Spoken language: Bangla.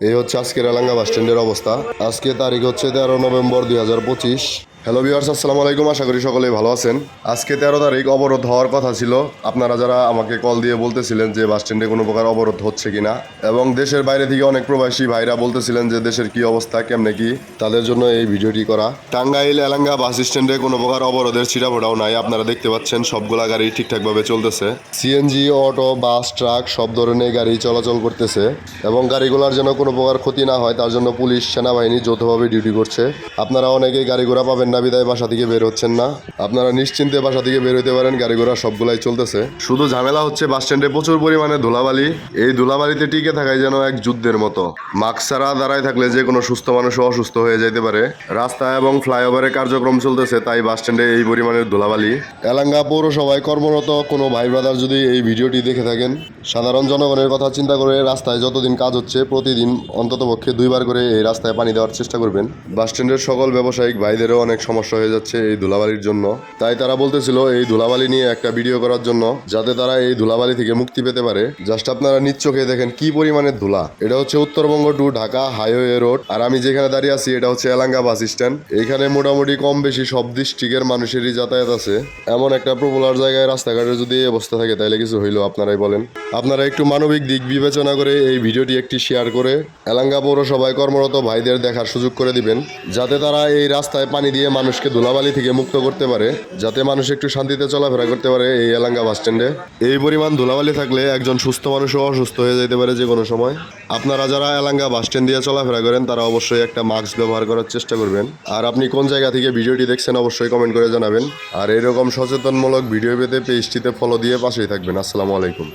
এই হচ্ছে আজকের এলাঙ্গা বাস স্ট্যান্ডের অবস্থা। আজকে তারিখ হচ্ছে তেরো নভেম্বর দুই হাজার পঁচিশ। হ্যালো ভিউয়ার্স আসসালামু আলাইকুম। আশা করি সকলেই ভালো আছেন। আজকে তেরো তারিখ, অবরোধ হওয়ার কথা ছিল। আপনারা যারা আমাকে কল দিয়ে বলতেছিলেন যে বাস স্ট্যান্ডে কোনো প্রকার অবরোধ হচ্ছে কিনা, এবং দেশের বাইরে থেকে অনেক প্রবাসী ভাইরা বলতেছিলেন যে দেশের কি অবস্থা, কেমনে কি, তাদের জন্য এই ভিডিওটি করা। টাঙ্গাইল, এলাঙ্গা বাস স্ট্যান্ডে কোনো প্রকার অবরোধের ছিটাফোটাও নাই। আপনারা দেখতে পাচ্ছেন, সবগুলা গাড়ি ঠিকঠাকভাবে চলতেছে। সিএনজি অটো বাস ট্রাক সব ধরনের গাড়ি চলাচল করতেছে, এবং গাড়িগুলোর যেন কোনো প্রকার ক্ষতি না হয়, তার জন্য পুলিশ, সেনাবাহিনী যৌথভাবে ডিউটি করছে। আপনারা অনেকেই গাড়ি ঘোড়া পাবেন না বিদায় বাসা থেকে বের হচ্ছেন না। আপনারা নিশ্চিন্তে বাসা থেকে বের হতে পারেন, গাড়ি ঘোড়া সবগুলাই চলতেছে। শুধু ঝামেলা হচ্ছে বাস স্ট্যান্ডে প্রচুর পরিমাণে ধুলাবালি। এই ধুলাবালিতে টিকে থাকাই যেন এক যুদ্ধের মতো। মাস্ক ছাড়া দাঁড়ায় থাকলে যে কোনো সুস্থ মানুষও অসুস্থ হয়ে যেতে পারে। রাস্তা এবং ফ্লাইওভারের কার্যক্রম চলতেছে, তাই বাস স্ট্যান্ডে এই পরিমাণের ধুলাবালি। এলাঙ্গা পৌরসভায় কর্মরত কোনো ভাই ব্রাদার যদি এই ভিডিওটি দেখে থাকেন সাধারণ জনগণের কথা চিন্তা করে রাস্তায় যতদিন কাজ হচ্ছে, প্রতিদিন অন্ততপক্ষে দুইবার করে এই রাস্তায় পানি দেওয়ার চেষ্টা করবেন। বাস স্ট্যান্ডের সকল ব্যবসায়িক ভাইদেরও অনেক সমস্যা হয়ে যাচ্ছে এই ধুলাবালির জন্য। তাই তারা বলতেছিল, এই ধুলাবালি নিয়ে একটা ভিডিও করার জন্য, যাতে তারা এই ধুলাবালি থেকে মুক্তি পেতে পারে। জাস্ট আপনারা চোখে দেখেন কি পরিমাণের ধুলা। এটা হচ্ছে Uttarbanga to Dhaka highway road. আর আমি যেখানে দাঁড়িয়ে আছি, এটা হচ্ছে এলাঙ্গা বাস স্ট্যান্ড। এখানে মোটামুটি কম বেশি সব ডিস্ট্রিক্টের মানুষেরই যাতায়াত আছে। এমন একটা পপুলার জায়গায় রাস্তাঘাটে যদি এই অবস্থা থাকে, তাহলে কিছু হইল আপনারাই বলেন। আপনারা একটু মানবিক দিক বিবেচনা করে এই ভিডিওটি একটি শেয়ার করে এলাঙ্গা পৌরসভায় কর্মরত ভাইদের দেখার সুযোগ করে দিবেন, যাতে তারা এই রাস্তায় পানি দিয়ে মানুষকে ধুলাবালি থেকে মুক্ত করতে পারে, যাতে মানুষ একটু শান্তিতে চলাফেরা করতে পারে এই এলাঙ্গা বাস স্ট্যান্ডে। এই পরিমাণ ধুলাবালি থাকলে একজন সুস্থ মানুষও অসুস্থ হয়ে যেতে পারে যে কোনো সময়। আপনারা যারা এলাঙ্গা বাস স্ট্যান্ড দিয়ে চলাফেরা করেন, তারা অবশ্যই একটা মাস্ক ব্যবহার করার চেষ্টা করবেন। আর আপনি কোন জায়গা থেকে ভিডিওটি দেখছেন, অবশ্যই কমেন্ট করে জানাবেন। আর এরকম সচেতনমূলক ভিডিও পেতে পেজটিতে ফলো দিয়ে পাশেই থাকবেন। আসসালামু আলাইকুম।